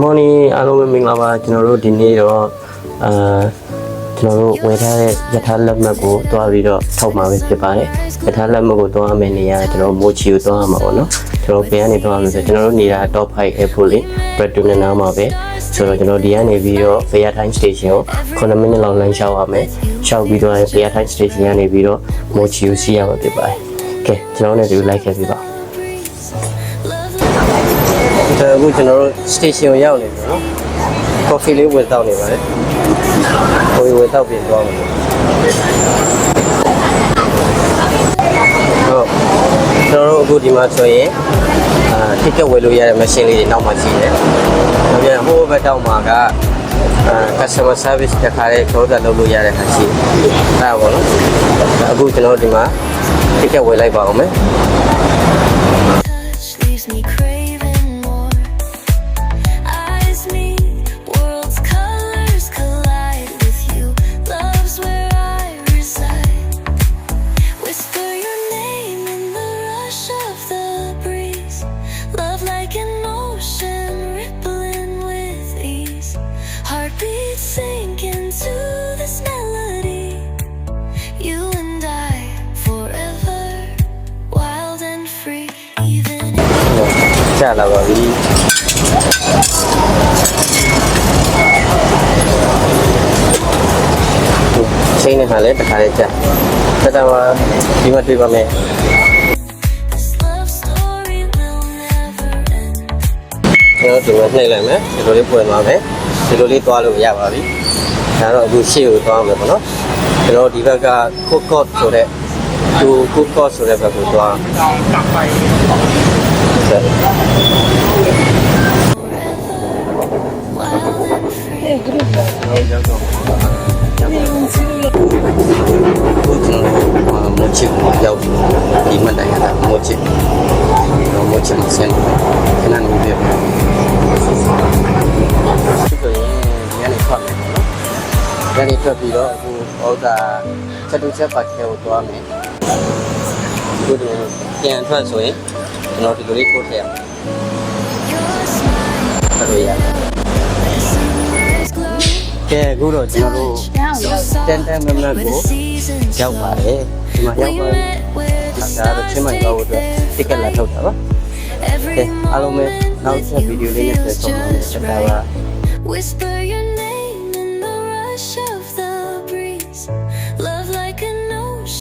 မော်နီအားလုံးပဲမင်္ဂလာပါကျွန်တော်တို့ဒီနေ့တော့အာကျွန်တော်တို့ဝယ်ထားတဲ့ယထာလက်မှတ်ကိုတွားပြီးတော့ထောက်မှာပဲဖြစ်ပါတယ်ယထာလက်မှတ်ကိုတွားမယ်နေရာကျွန်တော်မိုချီကိုတွားမှာပေါ့နော်ကျွန်တော်ဘယ်ကနေတွားမှာလဲဆိုကျွန်တော်တို့နေတာ top 5 airport လေး Platinum နားမှာပဲဆိုတော့ကျွန်တော်ဒီကနေပြီးတော့ Fair Time Station ကို9မိနစ်လောက်လမ်းလျှောက်ရမယ်လျှောက်ပြီးတော့ Fair Time Station ကနေပြီးတော့မိုချီကိုစီးရမှာဖြစ်ပါတယ်ကဲကျွန်တော်တို့လည်းဒီလိုက်ခဲ့ပြီပါ ဒါအခုကျွန်တော်တို့ station ကိုရောက်နေပြီနော် coffee လေးဝယ်တောက်နေပါတယ်ဟိုဝယ်တောက်ပြင်သွားမယ်ဟုတ်ကျွန်တော်တို့အခုဒီမှာဆိုရင်အာ ticket ဝယ်လို့ရတဲ့ machine လေးတွေနောက်မှရှိတယ်။နောက်ပြန်ဟိုဘက်တောက်မှာကအာ customer service တခါလေးကျွန်တော်တို့လုပ်လို့ရတဲ့ဟာရှိတယ်။အဲ့ဒါပေါ့နော်။အခုကျွန်တော်တို့ဒီမှာ ticket ဝယ်လိုက်ပါအောင်မယ်။ လာပါပြီချိန်နဲ့ဟာလည်းတစ်ခါလေးကြာတက်တာမှာဒီမှာတွေ့ပါမယ် this love story will never end. ကျွန်တော်ဒီမှာနှိပ်လိုက်မယ်ဒီလိုလေးပွင့်သွားမယ်ဒီလိုလေးသွားလို့ရပါပြီဒါတော့အခုရှေ့ကိုသွားမယ်ပေါ့နော်ကျွန်တော်ဒီဘက်က cook court ဆိုတဲ့သူ cook court ဆိုတဲ့ဘက်ကိုသွား ဆက်ခုကျွန်တော်မိုချစ်ကိုရောက်ပြီဒီမှတ်တိုင်ရတာမိုချစ်တော့မိုချစ်မှာဆင်းတယ်ခဏနေပြပါဆိုရင်ဒီကနေထွက်မယ်နော်ဒီကနေထွက်ပြီးတော့အခုဟောတာချက်တူချက်ပါခဲကိုသွားမယ်အခုဒီပြန်ထွက်ဆိုရင်ကျွန်တော်ဒီလိုလေးထိုးထည့်အောင် Your smile, ထွက်လို့ရတယ် eyes glow. ကဲအခုတော့ကျွန်တော်တို့ So soft တန်တန်မမတ် where ကို the seasons ရောက် flow. ပါတယ်ဒီမှာရောက် We ပါပြီ met where the ဒါတော့ stars ချင်းမိုင်တော့အတွက် make တစ်ကက်လာ their ထုတ်တာပါ bed. ကဲ Every အားလုံးပဲနောက်ဆက်ဗီဒီယိုလေးနဲ့ moment ဆက် feels ဆုံးပါမယ် just ဆက်တာပါ right. Whisper your name in the rush